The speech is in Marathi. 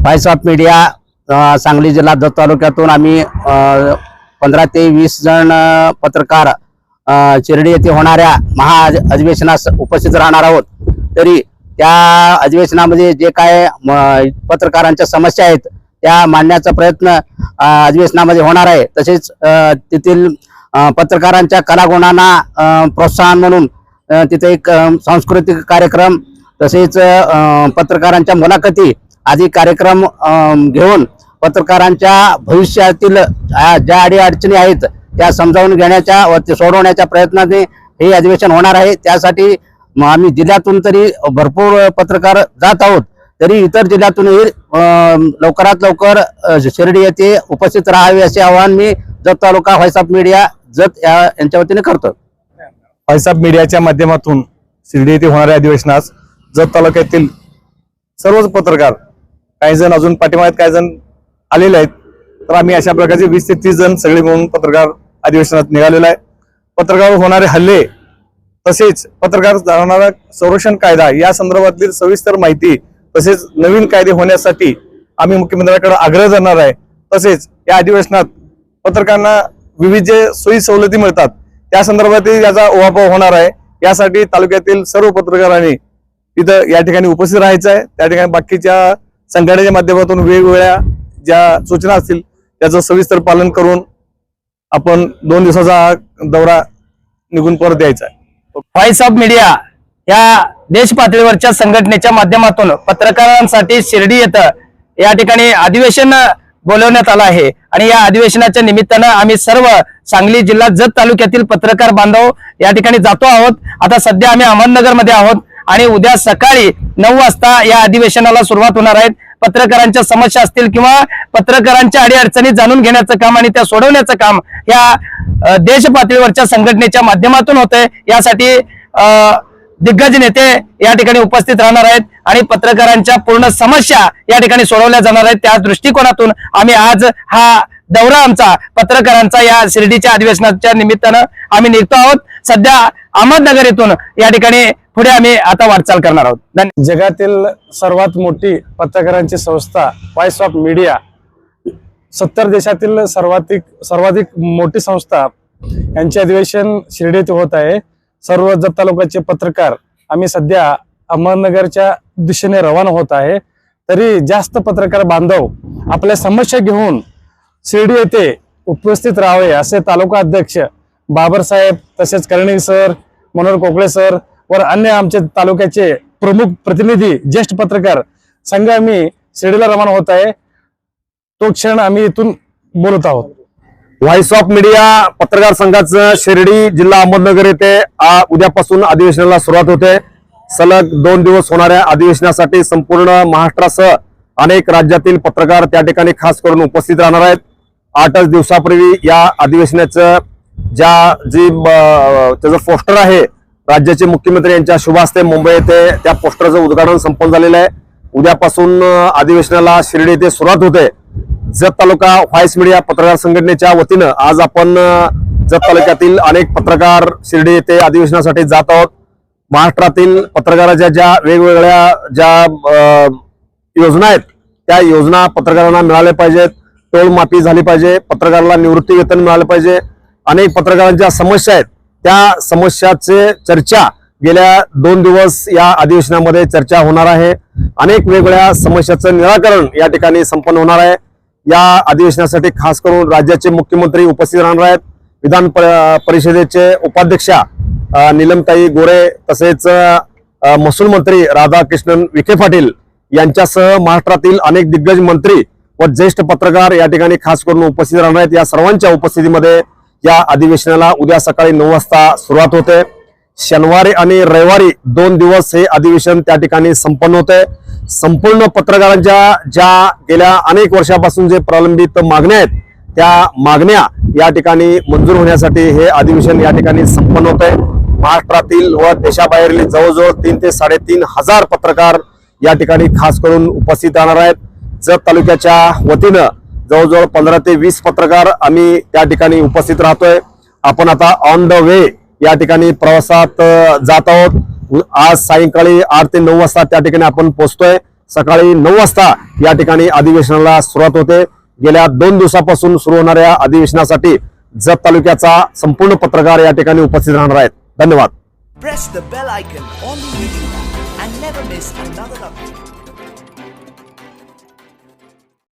व्हॉइस ऑफ मीडिया सांगली जिल्हा दत्त तालुक्यातून आम्ही पंधरा ते वीस जण पत्रकार शिर्डी येथे होणाऱ्या महा अधिवेशनास उपस्थित राहणार आहोत. तरी त्या अधिवेशनामध्ये जे काय म, पत्रकारांच्या समस्या आहेत त्या मांडण्याचा प्रयत्न अधिवेशनामध्ये होणार आहे. तसेच तेथील पत्रकारांच्या कलागुणांना प्रोत्साहन म्हणून तिथे एक सांस्कृतिक कार्यक्रम तसेच पत्रकारांच्या मुलाखती आदी कार्यक्रम घेऊन पत्रकारांच्या भविष्यातील ज्या अडीअडचणी आहेत त्या समजावून घेण्याच्या व ते सोडवण्याच्या प्रयत्नाने हे अधिवेशन होणार आहे. त्यासाठी आम्ही जिल्ह्यातून तरी भरपूर पत्रकार जात आहोत. तरी इतर जिल्ह्यातूनही लवकरात लवकर शिर्डी येथे उपस्थित राहावे असे आवाहन मी Jath taluka voice of media Jath या यांच्या वतीने करतो. व्हॉइस ऑफ मीडियाच्या माध्यमातून शिर्डी येथे होणाऱ्या अधिवेशनास जत तालुक्यातील सर्वच पत्रकार काही जण अजून पाठीमागेत काही जण आलेले आहेत. तर आम्ही अशा प्रकारचे वीस ते तीस जण सगळे मिळून पत्रकार अधिवेशनात निघालेलो आहे. पत्रकार होणारे हल्ले तसेच पत्रकार जाणणारा संरक्षण कायदा या संदर्भातील सविस्तर माहिती तसेच नवीन कायदे होण्यासाठी आम्ही मुख्यमंत्र्यांकडे आग्रह धरणार आहे. तसेच या अधिवेशनात पत्रकारांना विविध जे सोयी सवलती मिळतात त्या संदर्भातही याचा ओहापोह होणार आहे. यासाठी तालुक्यातील सर्व पत्रकारांनी तिथं या ठिकाणी उपस्थित राहायचं आहे. त्या ठिकाणी बाकीच्या संघटनेच्या माध्यमातून वेगवेगळ्या ज्या सूचना असतील त्याचं सविस्तर पालन करून आपण दोन दिवसाचा हा दौरा निघून परत यायचा व्हॉइस ऑफ मीडिया या देश पातळीवरच्या संघटनेच्या माध्यमातून पत्रकारांसाठी शिर्डी येतं या ठिकाणी अधिवेशन बोलवण्यात आलं आहे. आणि या अधिवेशनाच्या निमित्तानं आम्ही सर्व सांगली जिल्हा जत तालुक्यातील पत्रकार बांधव या ठिकाणी जातो आहोत. आता सध्या आम्ही अहमदनगरमध्ये आहोत. आणि उद्या सकाळी नऊ वाजता या अधिवेशनाला सुरुवात होणार आहेत पत्रकारांच्या समस्या असतील किंवा पत्रकारांच्या अडीअडचणी जाणून घेण्याचं काम आणि त्या सोडवण्याचं काम या देश पातळीवरच्या संघटनेच्या माध्यमातून होतंय. यासाठी दिग्गज नेते या ठिकाणी उपस्थित राहणार आहेत आणि पत्रकारांच्या पूर्ण समस्या या ठिकाणी सोडवल्या जाणार आहेत. त्या दृष्टिकोनातून आम्ही आज हा दौरा आमचा पत्रकारांचा या शिर्डीच्या अधिवेशनाच्या निमित्तानं आम्ही निघतो आहोत. सध्या अहमदनगर येथून या ठिकाणी पुढे आम्ही आता वाटचाल करणार आहोत. जगातील सर्वात मोठी पत्रकारांची संस्था व्हॉइस ऑफ मीडिया सत्तर देशातील सर्वाधिक सर्वाधिक मोठी संस्था यांचे अधिवेशन शिर्डीत होत आहे. सर्व जत तालुक्याचे पत्रकार आम्ही सध्या अहमदनगरच्या दिशेने रवाना होत आहे. तरी जास्त पत्रकार बांधव आपल्या समस्या घेऊन शिर्डी येथे उपस्थित राहावे असे तालुका अध्यक्ष बाबरसाहेब तसेच कर्णी सर मनोहर कोकळे सर व अन्य आमचे तालुक्याचे प्रमुख प्रतिनिधी ज्येष्ठ पत्रकार संघ आम्ही शिर्डीला रवाना होत आहे. तो क्षण आम्ही इथून बोलत आहोत. व्हॉइस ऑफ मीडिया पत्रकार संघाचं शिर्डी जिल्हा अहमदनगर येथे उद्यापासून अधिवेशनाला सुरुवात होते. सलग दोन दिवस होणाऱ्या अधिवेशनासाठी संपूर्ण महाराष्ट्रासह अनेक राज्यातील पत्रकार त्या ठिकाणी खास करून उपस्थित राहणार आहेत. आठच दिवसापूर्वी या अधिवेशनाचं ज्या जी ब- त्याचं पोस्टर आहे राज्याचे मुख्यमंत्री यांच्या शुभ हस्ते मुंबई येथे त्या पोस्टरचं उद्घाटन संपन्न झालेलं आहे. उद्यापासून अधिवेशनाला शिर्डी येथे सुरुवात होते. जत तालुका व्हॉइस मीडिया पत्रकार संघटनेच्या वतीनं आज आपण जत तालुक्यातील अनेक पत्रकार शिर्डी येथे अधिवेशनासाठी जात आहोत. महाराष्ट्रातील पत्रकाराच्या ज्या वेगवेगळ्या ज्या योजना आहेत त्या योजना पत्रकारांना मिळाल्या पाहिजेत. टोल माफी झाली पाहिजे पत्रकाराला निवृत्ती वेतन मिळालं पाहिजे. अनेक पत्रकारांच्या समस्या आहेत त्या समस्याचे चर्चा गेल्या दोन दिवस या अधिवेशनामध्ये चर्चा होणार आहे. अनेक वेगवेगळ्या समस्याचं निराकरण या ठिकाणी संपन्न होणार आहे. या अधिवेशनासाठी खास करून राज्याचे मुख्यमंत्री उपस्थित राहणार आहेत. विधान परिषदेचे उपाध्यक्षा अ, नीलमताई गोरे तसेच महसूल मंत्री राधाकृष्णन विखे पाटील यांच्यासह महाराष्ट्रातील अनेक दिग्गज मंत्री व ज्येष्ठ पत्रकार या ठिकाणी खास करून उपस्थित राहणार आहेत. या सर्वांच्या उपस्थितीमध्ये या अधिवेशनाला उद्या सकाळी नऊ वाजता सुरुवात होते. शनिवारी आणि रविवारी दोन दिवस हे अधिवेशन त्या ठिकाणी संपन्न होते. संपूर्ण पत्रकारांच्या ज्या गेल्या अनेक वर्षापासून जे प्रलंबित मागण्या आहेत त्या मागण्या या ठिकाणी मंजूर होण्यासाठी हे अधिवेशन या ठिकाणी संपन्न होत. आहे महाराष्ट्रातील व देशाबाहेरील जवळजवळ तीन ते साडेतीन हजार पत्रकार या ठिकाणी खास करून उपस्थित राहणार आहेत. जत तालुक्याच्या वतीनं जवळजवळ पंधरा ते वीस पत्रकार आम्ही त्या ठिकाणी उपस्थित राहतोय. आपण आता ऑन द वे या ठिकाणी प्रवासात जात आहोत. आज सायंकाळी आठ ते नऊ वाजता त्या ठिकाणी आपण पोहोचतोय. सकाळी नऊ वाजता या ठिकाणी अधिवेशनाला सुरुवात होते. गेल्या दोन दिवसापासून सुरू होणाऱ्या अधिवेशनासाठी जत तालुक्याचा संपूर्ण पत्रकार या ठिकाणी उपस्थित राहणार आहेत. धन्यवाद.